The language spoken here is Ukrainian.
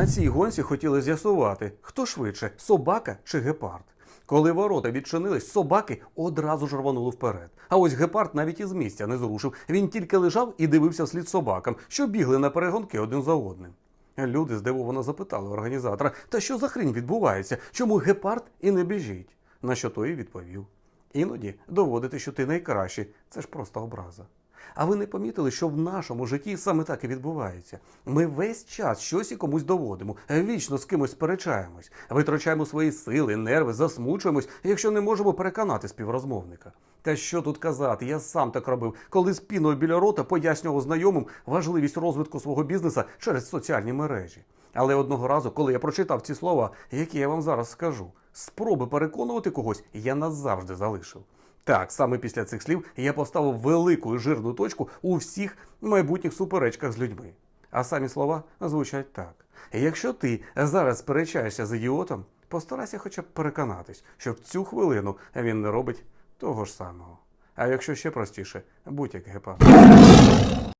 На цій гонці хотіли з'ясувати, хто швидше собака чи гепард. Коли ворота відчинились, собаки одразу ж рванули вперед. А ось гепард навіть із місця не зрушив. Він тільки лежав і дивився вслід собакам, що бігли на перегонки один за одним. Люди здивовано запитали організатора, та що за хрінь відбувається? Чому гепард і не біжить? На що той відповів. Іноді доводити, що ти найкращий, це ж просто образа. А ви не помітили, що в нашому житті саме так і відбувається? Ми весь час щось і комусь доводимо, вічно з кимось сперечаємось, витрачаємо свої сили, нерви, засмучуємось, якщо не можемо переконати співрозмовника. Та що тут казати, я сам так робив, коли з піною біля рота пояснював знайомим важливість розвитку свого бізнеса через соціальні мережі. Але одного разу, коли я прочитав ці слова, які я вам зараз скажу, спроби переконувати когось я назавжди залишив. Так, саме після цих слів я поставив велику і жирну точку у всіх майбутніх суперечках з людьми. А самі слова звучать так: якщо ти зараз сперечаєшся з ідіотом, постарайся хоча б переконатись, що в цю хвилину він не робить того ж самого. А якщо ще простіше, будь як гепард.